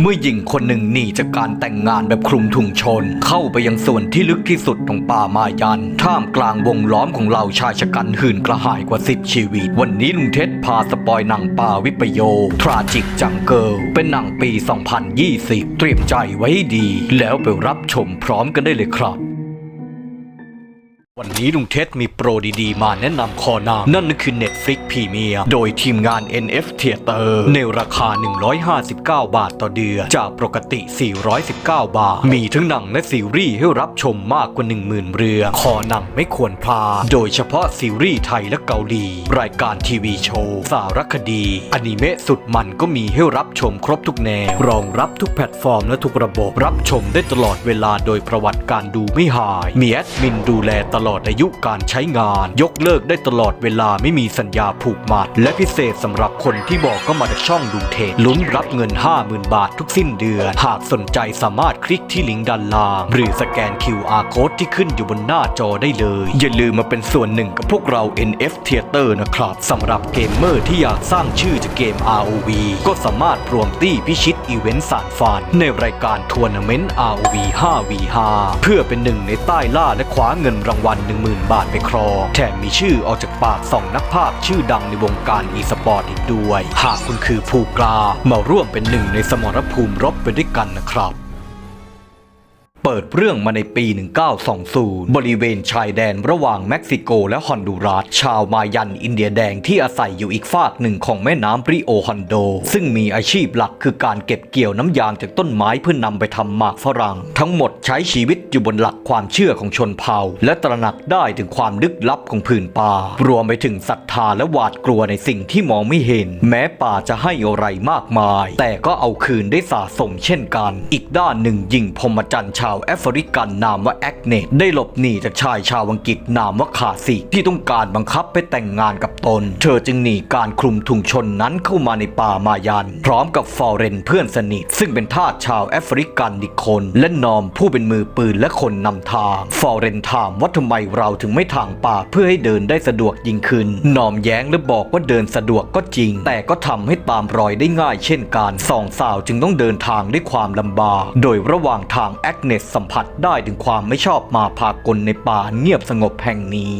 เมื่อหญิงคนหนึ่งหนีจากการแต่งงานแบบคลุมถุงชน เข้าไปยังส่วนที่ลึกที่สุดของป่ามายัน ท่ามกลางวงล้อมของเหล่าชายชะกันหื่นกระหายกว่าสิบชีวิต วันนี้ลุงเท็ดพาสปอยหนังป่าวิปโย ทราจิกจังเกิล เป็นหนังปี 2020 เตรียมใจไว้ดี แล้วไปรับชมพร้อมกันได้เลยครับ วันนี้ลุงเท็ดมีโปรดีๆ มาแนะนำคอนามนั่นคือ Netflix Premium โดยทีมงาน NF Theater ในราคา 159 บาทต่อเดือน จากปกติ 419 บาท มีทั้งหนังและซีรีส์ให้รับชมมากกว่า 10,000 เรื่องคอนังไม่ควรพลาดโดยเฉพาะซีรีส์ไทยและเกาหลี รายการทีวีโชว์ สารคดี อนิเมะสุดมันก็มีให้รับชมครบทุกแนว รองรับทุกแพลตฟอร์มและทุกระบบรับชมได้ตลอดเวลาโดยประวัติการดูไม่หาย มีแอดมินดูแลตลอดลอดอายุการใช้งาน ยกเลิกได้ตลอดเวลาไม่มีสัญญาผูกมัด และพิเศษสำหรับคนที่บอกก็มาจากช่องลุงเทศลุ้นรับเงิน 50,000 บาททุกสิ้นเดือน หากสนใจสามารถคลิกที่ลิงก์ด้านล่าง หรือสแกน QR Code ที่ขึ้นอยู่บนหน้าจอได้เลย อย่าลืมมาเป็นส่วนหนึ่งกับพวกเรา NF Theater นะครับสำหรับเกมเมอร์ที่อยากสร้างชื่อจากเกม ROV ก็สามารถรวมตี้พิชิตอีเวนต์สารฝันในรายการทัวร์นาเมนต์ ROV 5v5 เพื่อเป็นหนึ่งในใต้ล่าและคว้าเงินรางวัล10,000 บาทไปครองแถมมีชื่อออกจากปากสองนักภาพชื่อดังในวงการอีสปอร์ตอีกด้วย หากคุณคือผู้กล้ามาร่วมเป็นหนึ่งในสมรภูมิรบไปด้วยกันนะครับ เปิดเรื่องมาในปี 1920 บริเวณชายแดนระหว่างเม็กซิโกและฮอนดูรัส ชาวมายันอินเดียแดงที่อาศัยอยู่อีกฝากหนึ่งของแม่น้ำริโอฮอนโด ซึ่งมีอาชีพหลักคือการเก็บเกี่ยวน้ำยางจากต้นไม้เพื่อนนำไปทำหมากฝรั่ง ทั้งหมดใช้ชีวิตอยู่บนหลักความเชื่อของชนเผ่า และตระหนักได้ถึงความลึกลับของผืนป่า รวมไปถึงศรัทธาและหวาดกลัวในสิ่งที่มองไม่เห็น แม้ป่าจะให้อะไรมากมาย แต่ก็เอาคืนได้สะสมเช่นกัน อีกด้านหนึ่งหญิงพรมจันทร์ชาวแอฟริกันนามว่าแอกเนตได้หลบหนีจากชายชาวอังกฤษนามว่าคาสิกที่ต้องการบังคับไปแต่งงานกับตน เธอจึงหนีการคลุมถุงชนนั้นเข้ามาในป่ามายันพร้อมกับฟอร์เรนเพื่อนสนิท ซึ่งเป็นทาสชาวแอฟริกันอีกคน และนอมผู้เป็นมือปืนและคนนำทาง ฟอร์เรนถามว่าทำไมเราถึงไม่ทางป่าเพื่อให้เดินได้สะดวกยิ่งขึ้นนอมแย้งและบอกว่าเดินสะดวกก็จริง แต่ก็ทำให้ตามรอยได้ง่าย เช่นกันสองสาวจึงต้องเดินทางด้วยความลำบาก โดยระหว่างทางแอกเนสสัมผัสได้ถึงความไม่ชอบมาพากลในป่าเงียบสงบแห่งนี้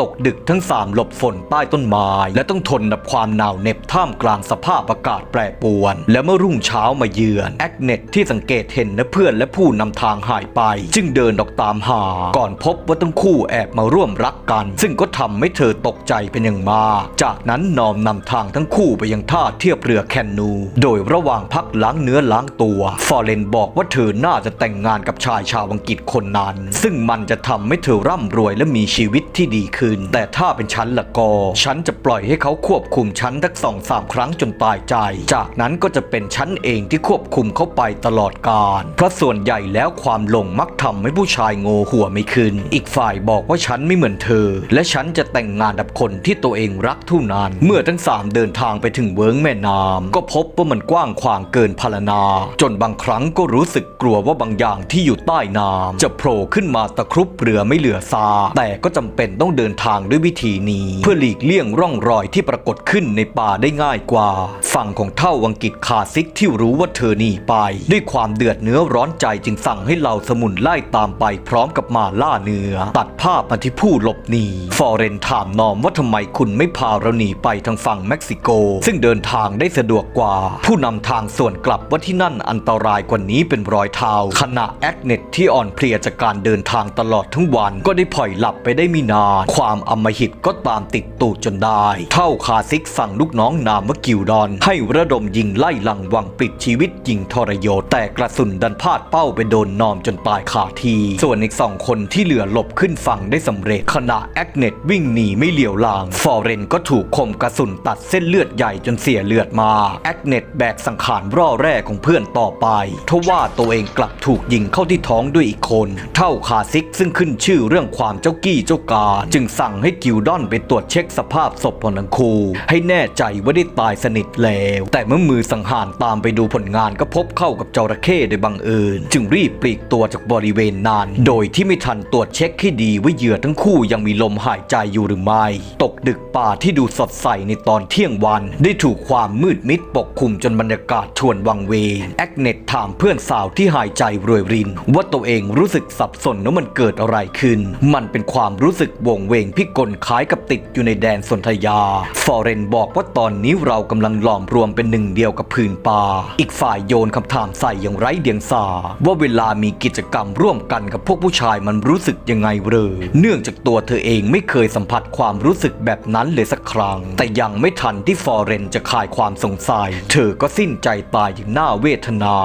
ตกดึกทั้งสามหลบฝนใต้ต้นไม้และต้องทนกับความหนาวเหน็บท่ามกลางสภาพอากาศแปรปรวน และเมื่อรุ่งเช้ามาเยือน แอกเน็ตที่สังเกตเห็นนะเพื่อนและผู้นำทางหายไป จึงเดินออกตามหา ก่อนพบว่าทั้งคู่แอบมาร่วมรักกัน ซึ่งก็ทำให้เธอตกใจเป็นอย่างมากจากนั้นนอมนำทางทั้งคู่ไปยังท่าเทียบเรือแคนนู โดยระหว่างพักล้างเนื้อล้างตัวฟอร์เรนบอกว่าเธอน่าจะแต่งงานกับชายชาวอังกฤษคนนั้น ซึ่งมันจะทำให้เธอร่ำรวยและมีชีวิตที่ดีขึ้นแต่ถ้าเป็นฉันละก็ ฉันจะปล่อยให้เขาควบคุมฉันทักสองสามครั้งจนตายใจ จากนั้นก็จะเป็นฉันเองที่ควบคุมเขาไปตลอดกาลเพราะส่วนใหญ่แล้วความหลงมักทำให้ผู้ชายโง่หัวไม่ขึ้น อีกฝ่ายบอกว่าฉันไม่เหมือนเธอ และฉันจะแต่งงานกับคนที่ตัวเองรักเท่านั้น เมื่อทั้งสามเดินทางไปถึงเวิ้งแม่น้ำก็พบว่ามันกว้างขวางเกินพรรณนา จนบางครั้งก็รู้สึกกลัวว่าบางอย่างที่อยู่ใต้น้ำจะโผล่ขึ้นมาตะครุบเรือไม่เหลือซาแต่ก็จำเป็นต้องเดินทางด้วยวิธีนี้ เพื่อหลีกเลี่ยงร่องรอยที่ปรากฏขึ้นในป่าได้ง่ายกว่า ฝั่งของเท่าวังกิจคาซิกที่รู้ว่าเธอหนีไป ด้วยความเดือดเนื้อร้อนใจจึงสั่งให้เหล่าสมุนไล่ตามไปพร้อมกับมาล่าเนื้อ ตัดภาพมาที่ผู้หลบหนีฟอร์เรนถามนอมว่าทำไมคุณไม่พาเราหนีไปทางฝั่งเม็กซิโก ซึ่งเดินทางได้สะดวกกว่า ผู้นำทางส่วนกลับว่าที่นั่นอันตรายกว่านี้เป็นรอยเท้าขณะแอคเน็ตที่อ่อนเพลียจากการเดินทางตลอดทั้งวัน ก็ได้ผ่อยหลับไปได้ไมีนานความอำมหิตก็ตามติดตูดจนได้ เท่าคาซิกสั่งลูกน้องนามว่ากิวดอน ให้ระดมยิงไล่หลังวังปิดชีวิตยิงทรยศแต่กระสุนดันพลาดเป้าไปโดนนอมจนตายคาที ส่วนอีกสองคนที่เหลือหลบขึ้นฝั่งได้สำเร็จขณะแอคเนตวิ่งหนีไม่เหลียวหลางฟอร์เรนก็ถูกคมกระสุนตัดเส้นเลือดใหญ่จนเสียเลือดมาแอคเนตแบกสังขารร่อแร่ของเพื่อนต่อไปทว่าตัวเองกลับถูกยิงเข้าที่ท้องด้วยอีกคน เท่าคาซิกซึ่งขึ้นชื่อเรื่องความเจ้ากี้เจ้าการจึงสั่งให้กิลดอนไปตรวจเช็คสภาพศพของทั้งคู่ ให้แน่ใจว่าได้ตายสนิทแล้ว แต่เมื่อมือสังหารตามไปดูผลงานก็พบเข้ากับจระเข้โดยบังเอิญ จึงรีบปลีกตัวจากบริเวณนั้น โดยที่ไม่ทันตรวจเช็คให้ดีว่าเหยื่อทั้งคู่ยังมีลมหายใจอยู่หรือไม่ ตกดึกป่าที่ดูสดใสในตอนเที่ยงวัน ได้ถูกความมืดมิดปกคลุมจนบรรยากาศชวนวังเวงแอกเน็ตถามเพื่อนสาวที่หายใจรวยริน ว่าตัวเองรู้สึกสับสนว่ามันเกิดอะไรขึ้น มันเป็นความรู้สึกวงเวงพิกลคล้ายกับติดอยู่ในแดนสนธยา ฟอเรนบอกว่าตอนนี้เรากำลังหลอมรวมเป็นหนึ่งเดียวกับผืนป่า อีกฝ่ายโยนคำถามใส่อย่างไร้เดียงสา ว่าเวลามีกิจกรรมร่วมกันกับพวกผู้ชายมันรู้สึกยังไงเรอเนื่องจากตัวเธอเองไม่เคยสัมผัสความรู้สึกแบบนั้นเลยสักครั้ง แต่ยังไม่ทันที่ฟอเรนจะคลายความสงสัย เธอก็สิ้นใจตายอย่างน่าเวทนา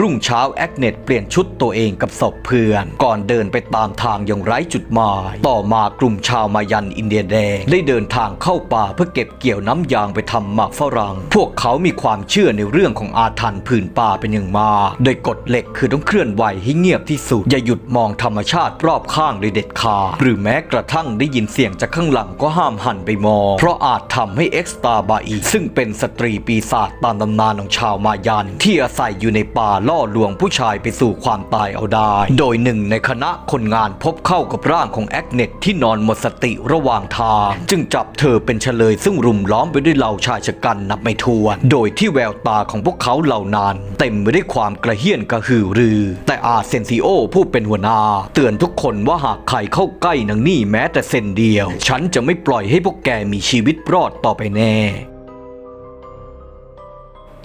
รุ่งเช้าแอกเนตเปลี่ยนชุดตัวเองกับศพเพื่อน ก่อนเดินไปตามทางอย่างไร้จุดหมาย ต่อมากลุ่มชาวมายันอินเดียแดงได้เดินทางเข้าป่าเพื่อเก็บเกี่ยวน้ำยางไปทำหมากฝรั่ง พวกเขามีความเชื่อในเรื่องของอาถรรพ์ผืนป่าเป็นอย่างมากโดยกฎเหล็กคือต้องเคลื่อนไหวให้เงียบที่สุด อย่าหยุดมองธรรมชาติรอบข้างโดยเด็ดขาดหรือแม้กระทั่งได้ยินเสียงจากข้างหลังก็ห้ามหันไปมอง เพราะอาจทำให้เอ็กซ์ตาบาอีซึ่งเป็นสตรีปีศาจตามตำนานของชาวมายันที่อาศัยอยู่ในป่าล่อลวงผู้ชายไปสู่ความตายเอาได้ โดยหนึ่งในคณะคนงานพบเข้ากับร่างของแอกเน็ตที่นอนหมดสติระหว่างทาง จึงจับเธอเป็นเฉลยซึ่งรุมล้อมไปด้วยเหล่าชายชะกันนับไม่ถ้วน โดยที่แววตาของพวกเขาเหล่านั้นเต็มไปด้วยความกระเฮี้ยนกระหือรือ แต่อาเซนซิโอผู้เป็นหัวหน้า เตือนทุกคนว่าหากใครเข้าใกล้นางนี่แม้แต่เซนเดียว ฉันจะไม่ปล่อยให้พวกแกมีชีวิตรอดต่อไปแน่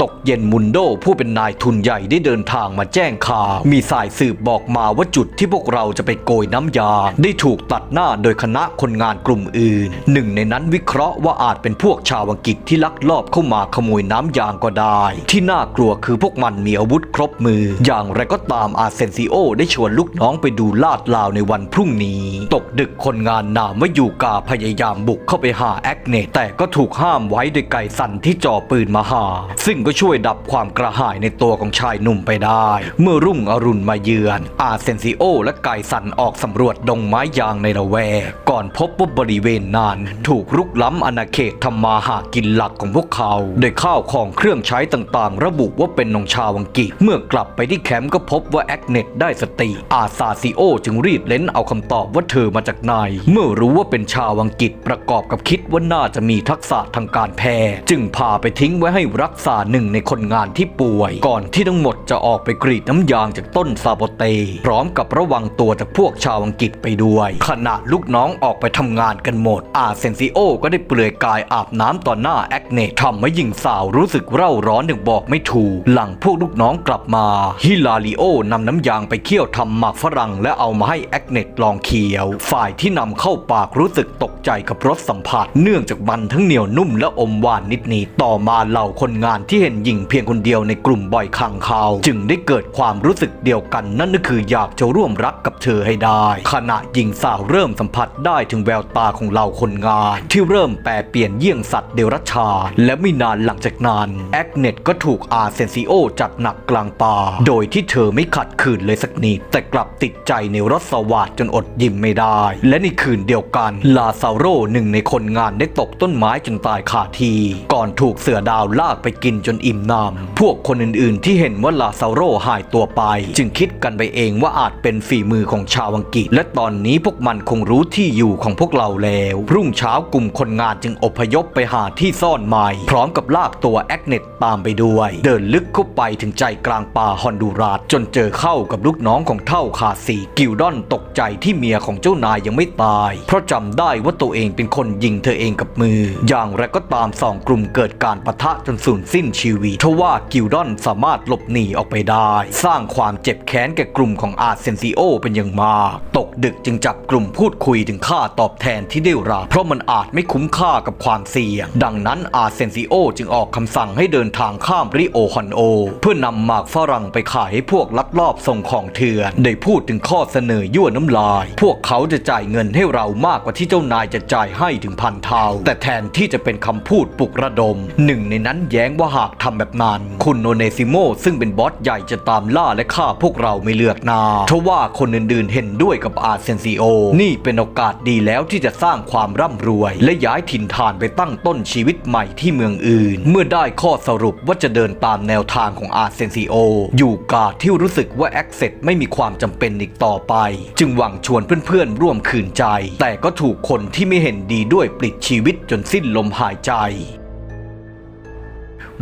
ตกเย็นมุนโดผู้เป็นนายทุนใหญ่ได้เดินทางมาแจ้งข่าว มีสายสืบบอกมาว่าจุดที่พวกเราจะไปโกยน้ำยา ได้ถูกตัดหน้าโดยคณะคนงานกลุ่มอื่น หนึ่งในนั้นวิเคราะห์ว่าอาจเป็นพวกชาวอังกฤษที่ลักลอบเข้ามาขโมยน้ำยางก็ได้ ที่น่ากลัวคือพวกมันมีอาวุธครบมือ อย่างไรก็ตามอาเซนซิโอได้ชวนลูกน้องไปดูลาดลาวในวันพรุ่งนี้ ตกดึกคนงานนามว่ายูกาพยายามบุกเข้าไปหาแอกเนตแต่ก็ถูกห้ามไว้โดยไก่สันที่จ่อปืนมาหา ซึ่งก็ช่วยดับความกระหายในตัวของชายหนุ่มไปได้ เมื่อรุ่งอรุณมาเยือน อาเซนซิโอและไก่สันออกสำรวจดงไม้ยางในละแวกก่อนพบว่าบริเวณนั้นถูกรุกล้ำอาณาเขตทำมาหากินหลักของพวกเขาโดยข้าวของเครื่องใช้ต่างๆ ระบุว่าเป็นนองชาวอังกฤษ เมื่อกลับไปที่แคมป์ก็พบว่าแอกเน็ตได้สติ อาซาซิโอจึงรีบเล้นเอาคำตอบว่าเธอมาจากไหนเมื่อรู้ว่าเป็นชาวอังกฤษประกอบกับคิดว่าน่าจะมีทักษะทางการแพทย์จึงพาไปทิ้งไว้ให้รักษาหนึ่งนึ่งในคนงานที่ป่วย ก่อนที่ทั้งหมดจะออกไปกรีดน้ำยางจากต้นซาโบเต พร้อมกับระวังตัวจากพวกชาวอังกฤษไปด้วย ขณะลูกน้องออกไปทำงานกันหมด อาเซนซิโอก็ได้เปลือยกายอาบน้ำต่อหน้าแอกเนตทำให้หญิงสาวรู้สึกเร่าร้อนอย่างบอกไม่ถูก หลังพวกลูกน้องกลับมา ฮิลาริโอนำน้ำยางไปเคี่ยวทำหมากฝรั่งและเอามาให้แอกเนตลองเคี้ยว ฝ่ายที่นำเข้าปากรู้สึกตกใจกับรสสัมผัส เนื่องจากมันทั้งเหนียวนุ่มและอมหวานนิดๆต่อมาเหล่าคนงานที่เห็นหญิงเพียงคนเดียวในกลุ่มบ่อยครั้งเขาจึงได้เกิดความรู้สึกเดียวกันนั่นก็คืออยากจะร่วมรักกับเธอให้ได้ ขณะหญิงสาวเริ่มสัมผัสได้ถึงแววตาของเหล่าคนงาน ที่เริ่มแปรเปลี่ยนเยี่ยงสัตว์เดรัจฉานและไม่นานหลังจากนั้นแอกเนตก็ถูกอาเซนซิโอจัดหนักกลางป่าโดยที่เธอไม่ขัดขืนเลยสักนิดแต่กลับติดใจในรสสวาดจนอดยิ้มไม่ได้ และในคืนเดียวกันลาซาโรหนึ่งในคนงานได้ตกต้นไม้จนตายคาที ก่อนถูกเสือดาวลากไปกินจนอิ่มน้ำพวกคนอื่นๆ ที่เห็นว่าลาซาโรหายตัวไป จึงคิดกันไปเองว่าอาจเป็นฝีมือของชาวอังกฤษ และตอนนี้พวกมันคงรู้ที่อยู่ของพวกเราแล้ว รุ่งเช้ากลุ่มคนงานจึงอพยพไปหาที่ซ่อนใหม่ พร้อมกับลากตัวแอกเน็ตตามไปด้วย เดินลึกเข้าไปถึงใจกลางป่าฮอนดูรัสจนเจอเข้ากับลูกน้องของเท่าคาซีกิลดอนตกใจที่เมียของเจ้านายยังไม่ตาย เพราะจำได้ว่าตัวเองเป็นคนยิงเธอเองกับมือ อย่างไรก็ตามสองกลุ่มเกิดการปะทะจนสูญสิ้นชีวิตทว่ากิลดอนสามารถหลบหนีออกไปได้ สร้างความเจ็บแค้นแก่กลุ่มของอาเซนซิโอเป็นอย่างมาก ตกดึกจึงจับกลุ่มพูดคุยถึงค่าตอบแทนที่ได้รับเพราะมันอาจไม่คุ้มค่ากับความเสี่ยง ดังนั้นอาเซนซิโอจึงออกคำสั่งให้เดินทางข้ามริโอฮอนโอ เพื่อนำหมากฝรั่งไปขายให้พวกลักลอบส่งของเถื่อนได้พูดถึงข้อเสนอยั่วน้ำลาย พวกเขาจะจ่ายเงินให้เรามากกว่าที่เจ้านายจะจ่ายให้ถึงพันเท่า แต่แทนที่จะเป็นคำพูดปลุกระดม หนึ่งในนั้นแย้งว่าหากากทำแบบนั้น คุณโนเนซิโมซึ่งเป็นบอสใหญ่จะตามล่าและฆ่าพวกเราไม่เลือกนาทว่าคนอื่นๆ เห็นด้วยกับอาเซนซิโอ นี่เป็นโอกาสดีแล้วที่จะสร้างความร่ำรวย และย้ายถิ่นฐานไปตั้งต้นชีวิตใหม่ที่เมืองอื่น เมื่อได้ข้อสรุปว่าจะเดินตามแนวทางของอาเซนซิโอ อยู่กาที่รู้สึกว่าแอคเซสไม่มีความจำเป็นอีกต่อไป จึงหวังชวนเพื่อนๆ ร่วมคืนใจ แต่ก็ถูกคนที่ไม่เห็นดีด้วยปลิดชีวิตจนสิ้นลมหายใจ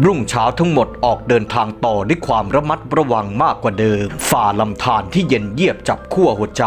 รุ่งเช้าทั้งหมดออกเดินทางต่อด้วยความระมัดระวังมากกว่าเดิม ฝ่าลำธารที่เย็นเยียบจับขั้วหัวใจ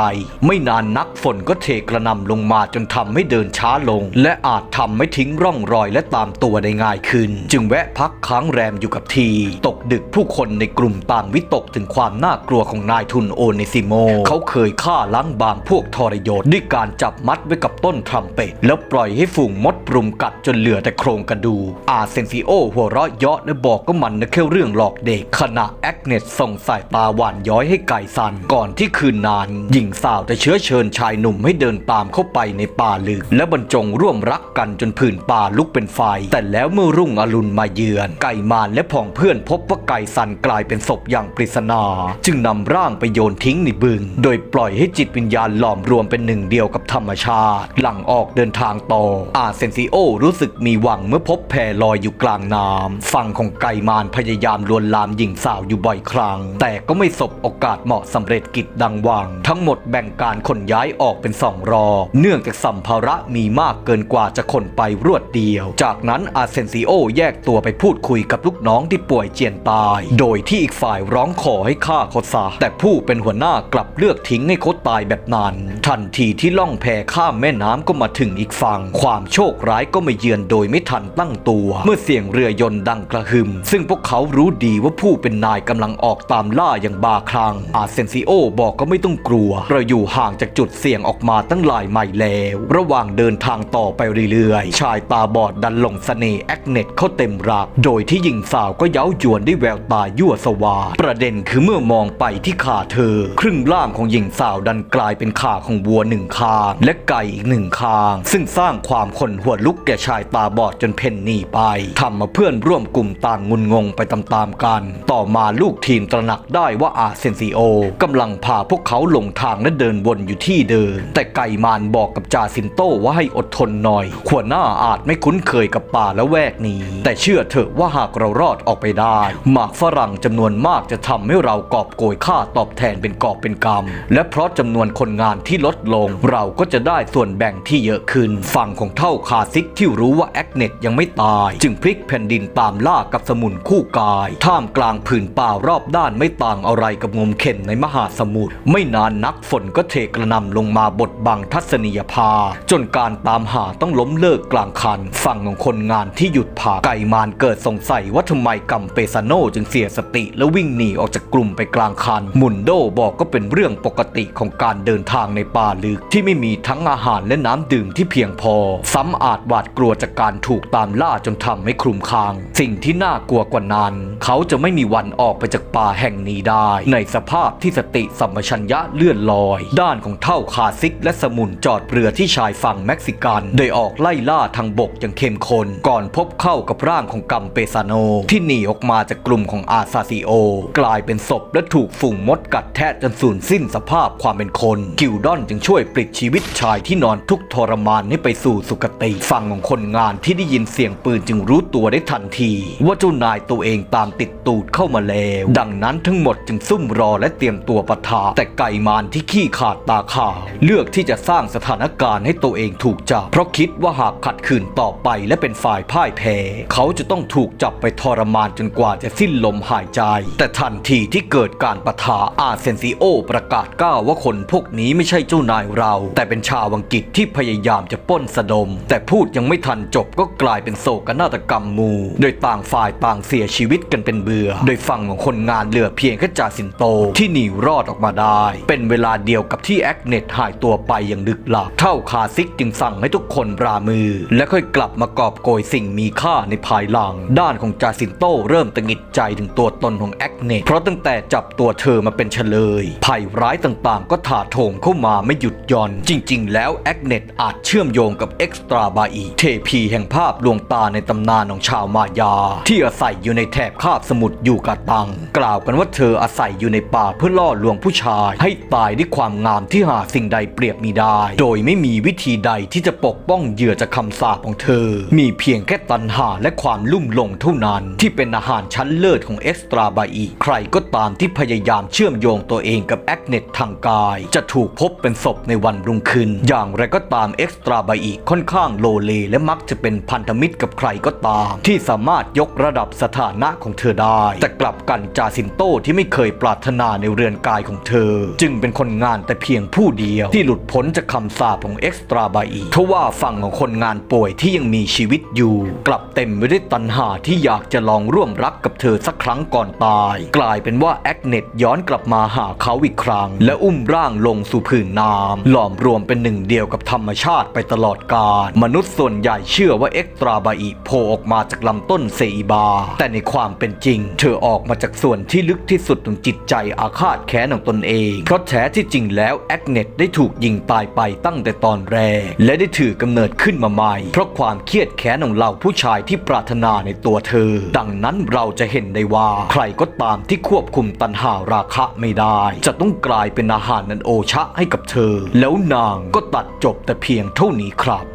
ไม่นานนักฝนก็เทกระนำลงมาจนทำให้เดินช้าลง และอาจทำให้ทิ้งร่องรอยและตามตัวได้ง่ายขึ้น จึงแวะพักค้างแรมอยู่กับที ตกดึกผู้คนในกลุ่มต่างวิตกถึงความน่ากลัวของนายทุนโอเนซิโม เขาเคยฆ่าล้างบางพวกทรยศด้วยการจับมัดไว้กับต้นทรัมเป็ตแล้วปล่อยให้ฝูงมดปรุมกัดจนเหลือแต่โครงกระดูกอาเซนซิโอหัวเราะเยาะและบอกก็มันนะแค่เรื่องหลอกเด็กขณะแอกเนตส่งสายตาหวานย้อยให้ไก่สันก่อนที่คืนนาน หญิงสาวจะเชื้อเชิญชายหนุ่มให้เดินตามเข้าไปในป่าลึก และบรรจงร่วมรักกันจนผืนป่าลุกเป็นไฟ แต่แล้วเมื่อรุ่งอรุณมาเยือน ไก่มารและผองเพื่อนพบว่าไก่สันกลายเป็นศพอย่างปริศนา จึงนำร่างไปโยนทิ้งในบึง โดยปล่อยให้จิตวิญญาณหลอมรวมเป็นหนึ่งเดียวกับธรรมชาติ หลังออกเดินทางต่ออาเซนซิโอรู้สึกมีหวังเมื่อพบแพรลอยอยู่กลางน้ำฝั่งของไก่มารพยายามลวนลามหญิงสาวอยู่บ่อยครั้ง แต่ก็ไม่สบโอกาสเหมาะสำเร็จกิจดังหวัง ทั้งหมดแบ่งการขนย้ายออกเป็นสองรอ เนื่องจากสัมภาระมีมากเกินกว่าจะขนไปรวดเดียว จากนั้นอาเซนซิโอแยกตัวไปพูดคุยกับลูกน้องที่ป่วยเจียนตาย โดยที่อีกฝ่ายร้องขอให้ฆ่าเขาซะแต่ผู้เป็นหัวหน้ากลับเลือกทิ้งให้เขาตายแบบนั้น ทันทีที่ล่องแพข้ามแม่น้ำก็มาถึงอีกฝั่ง ความโชคร้ายก็มาเยือนโดยไม่ทันตั้งตัว เมื่อเสียงเรือยนต์ดังกระหึ่ม ซึ่งพวกเขารู้ดีว่าผู้เป็นนายกำลังออกตามล่าอย่างบาคลัง อาเซนซิโอบอกก็ไม่ต้องกลัว เราอยู่ห่างจากจุดเสี่ยงออกมาตั้งหลายไมล์แล้ว ระหว่างเดินทางต่อไปเรื่อยๆ ชายตาบอดดันหลงเสน่ห์แอคเน็ตเข้าเต็มรัก โดยที่หญิงสาวก็เย้ายวนด้วยแววตายั่วสวาประเด็นคือเมื่อมองไปที่ขาเธอ ครึ่งล่างของหญิงสาวดันกลายเป็นขาของวัวหนึ่งคาง และไก่อีกหนึ่งคาง ซึ่งสร้างความขนหัวลุกแก่ชายตาบอดจนเพ่นหนีไปทำมาเพื่อนร่วมกลุ่มต่างงุนงงไปตามๆกัน ต่อมาลูกทีมตระหนักได้ว่าอาเซนซิโอกำลังพาพวกเขาหลงทางและเดินวนอยู่ที่เดิม แต่ไก่มานบอกกับจาซินโตว่าให้อดทนหน่อยขวหน้าอาจไม่คุ้นเคยกับป่าและแวกนี้ แต่เชื่อเถอะว่าหากเรารอดออกไปได้ หมากฝรั่งจำนวนมากจะทำให้เรากอบโกยค่าตอบแทนเป็นกอบเป็นกำและเพราะจำนวนคนงานที่ลดลง เราก็จะได้ส่วนแบ่งที่เยอะขึ้น ฝั่งของเท่าคาซิกที่รู้ว่าแอคเนตยังไม่ตาย จึงพลิกแผ่นดินตามล่ากับสมุนคู่กาย ท่ามกลางผืนป่ารอบด้านไม่ต่างอะไรกับงมเข็นในมหาสมุทรไม่นานนักฝนก็เทกระนำลงมาบดบังทัศนียภาพจนการตามหาต้องล้มเลิกกลางคัน ฝั่งของคนงานที่หยุดผ่าไก่มานเกิดสงสัยว่าทำไมกัมเปซาโนจึงเสียสติ และวิ่งหนีออกจากกลุ่มไปกลางคัน มุนโดบอกก็เป็นเรื่องปกติของการเดินทางในป่าลึกที่ไม่มีทั้งอาหารและน้ำดื่มที่เพียงพอ ซ้ำอาจหวาดกลัวจากการถูกตามล่าจนทำให้คลุมคลางสิ่งที่น่ากลัวกว่านั้น เขาจะไม่มีวันออกไปจากป่าแห่งนี้ได้ ในสภาพที่สติสัมปชัญญะเลื่อนลอย ด้านของเท่าคาซิกและสมุนจอดเรือที่ชายฝั่งเม็กซิกัน โดยออกไล่ล่าทางบกอย่างเข้มข้นก่อนพบเข้ากับร่างของกัมเปซาโน ที่หนีออกมาจากกลุ่มของอาซาซิโอ กลายเป็นศพและถูกฝูงมดกัดแทะจนสูญสิ้นสภาพความเป็นคน กิลดอนจึงช่วยปลิดชีวิตชายที่นอนทุกทรมานให้ไปสู่สุคติฝั่งของคนงานที่ได้ยินเสียงปืนจึงรู้ตัวได้ทันทีว่าเจ้านายตัวเองตามติดตูดเข้ามาแล้ว ดังนั้นทั้งหมดจึงซุ่มรอและเตรียมตัวปะทะแต่ไก่มารที่ขี้ขาดตาขาวเลือกที่จะสร้างสถานการณ์ให้ตัวเองถูกจับ เพราะคิดว่าหากขัดขืนต่อไปและเป็นฝ่ายพ่ายแพ้ เขาจะต้องถูกจับไปทรมานจนกว่าจะสิ้นลมหายใจ แต่ทันทีที่เกิดการปะทะอาเซนซิโอประกาศกล้าวว่าคนพวกนี้ไม่ใช่เจ้านายเรา แต่เป็นชาวอังกฤษที่พยายามจะป้นสะดม แต่พูดยังไม่ทันจบก็กลายเป็นโศกนาฏกรรมมู โดยต่างฝ่ายต่างเสียชีวิตกันเป็นเบื่อ โดยฝั่งของคนงานเหลือเพียงแค่จ่าสินโตที่หนีรอดออกมาได้ เป็นเวลาเดียวกับที่แอคเนตหายตัวไปอย่างลึกลับ เท่าคาซิกจึงสั่งให้ทุกคนรามือ และค่อยกลับมากอบโกยสิ่งมีค่าในภายหลัง ด้านของจ่าสินโตเริ่มตะหงิดใจถึงตัวตนของแอคเนตเพราะตั้งแต่จับตัวเธอมาเป็นเฉลยภัยร้ายต่างๆ ก็ถาโถมเข้ามาไม่หยุดย่อน จริง ๆ แล้วแอคเนตอาจเชื่อมโยงกับเอ็กซ์ตราบาอีเทพีแห่งภาพลวงตาในตำนานของชาวมายาา ที่อาศัยอยู่ในแถบคาบสมุทรยูกาตัง กล่าวกันว่าเธออาศัยอยู่ในป่าเพื่อล่อลวงผู้ชาย ให้ตายด้วยความงามที่หาสิ่งใดเปรียบมิได้ โดยไม่มีวิธีใดที่จะปกป้องเหยื่อจากคำสาปของเธอ มีเพียงแค่ตันหาและความลุ่มหลงเท่านั้น ที่เป็นอาหารชั้นเลิศของเอ็กซ์ตราบาอีใครก็ตามที่พยายามเชื่อมโยงตัวเองกับแอคเนตทางกาย จะถูกพบเป็นศพในวันรุ่งขึ้น อย่างไรก็ตามเอ็กซ์ตราบาอีค่อนข้างโลเลและมักจะเป็นพันธมิตรกับใครก็ตาม ที่สามารถยกระดับสถานะของเธอได้ แต่กลับกันจาซินโตที่ไม่เคยปรารถนาในเรือนกายของเธอ จึงเป็นคนงานแต่เพียงผู้เดียว ที่หลุดพ้นจากคำสาปของเอ็กซ์ตราบาอีทว่าฝั่งของคนงานป่วยที่ยังมีชีวิตอยู่ กลับเต็มไปด้วยตัณหาที่อยากจะลองร่วมรักกับเธอสักครั้งก่อนตาย กลายเป็นว่าแอคเน็ตย้อนกลับมาหาเขาอีกครั้ง และอุ้มร่างลงสู่ผืนน้ำหลอมรวมเป็นหนึ่งเดียวกับธรรมชาติไปตลอดกาลมนุษย์ส่วนใหญ่เชื่อว่าเอ็กตราบาอีโผล่ออกมาจากลำต้นเซอีบา แต่ในความเป็นจริง เธอออกมาจากส่วนที่ลึกที่สุดของจิตใจอาฆาตแค้นของตนเอง เพราะแท้ที่จริงแล้วแอคเน็ตได้ถูกยิงตายไปตั้งแต่ตอนแรก และได้ถือกำเนิดขึ้นมาใหม่ เพราะความเครียดแค้นของเหล่าผู้ชายที่ปรารถนาในตัวเธอ ดังนั้นเราจะเห็นได้ว่า ใครก็ตามที่ควบคุมตันหาราคะไม่ได้ จะต้องกลายเป็นอาหารนันโอชะให้กับเธอ แล้วนางก็ตัดจบแต่เพียงเท่านี้ครับ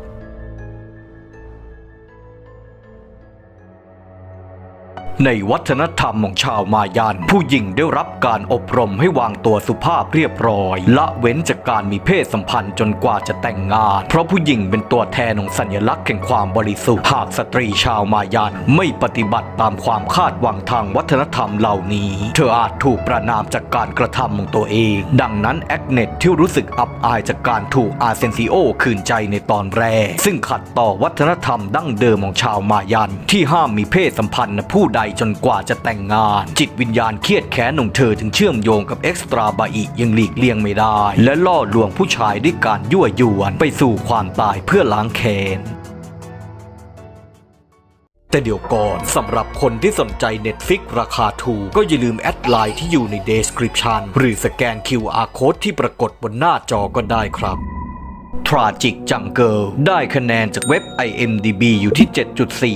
ในวัฒนธรรมของชาวมายันผู้หญิงได้รับการอบรมให้วางตัวสุภาพเรียบร้อย ละเว้นจากการมีเพศสัมพันธ์จนกว่าจะแต่งงาน เพราะผู้หญิงเป็นตัวแทนของสัญลักษณ์แห่งความบริสุทธิ์หากสตรีชาวมายันไม่ปฏิบัติตามความคาดหวังทางวัฒนธรรมเหล่านี้ เธออาจถูกประนามจากการกระทำของตัวเอง ดังนั้นแอคเนตที่รู้สึกอับอายจากการถูกอาเซนซิโอคืนใจในตอนแรก ซึ่งขัดต่อวัฒนธรรมดั้งเดิมของชาวมายันที่ห้ามมีเพศสัมพันธ์ผู้ใดจนกว่าจะแต่งงาน จิตวิญญาณเครียดแค้นของเธอถึงเชื่อมโยงกับเอ็กซ์ตราบาอียังหลีกเลี่ยงไม่ได้ และล่อลวงผู้ชายด้วยการยั่วยวนไปสู่ความตายเพื่อล้างแค้นแต่เดี๋ยวก่อนสำหรับคนที่สนใจ Netflix ราคาถูกก็อย่าลืมแอดไลน์ที่อยู่ใน Description หรือสแกน QR Code ที่ปรากฏบนหน้าจอก็ได้ครับ ทราจิกจังเกิลได้คะแนนจากเว็บ IMDB อยู่ที่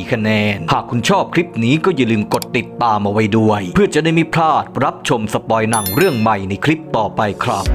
7.4 คะแนน หากคุณชอบคลิปนี้ก็อย่าลืมกดติดตามเอาไว้ด้วย เพื่อจะได้ไม่พลาดรับชมสปอยหนังเรื่องใหม่ในคลิปต่อไปครับ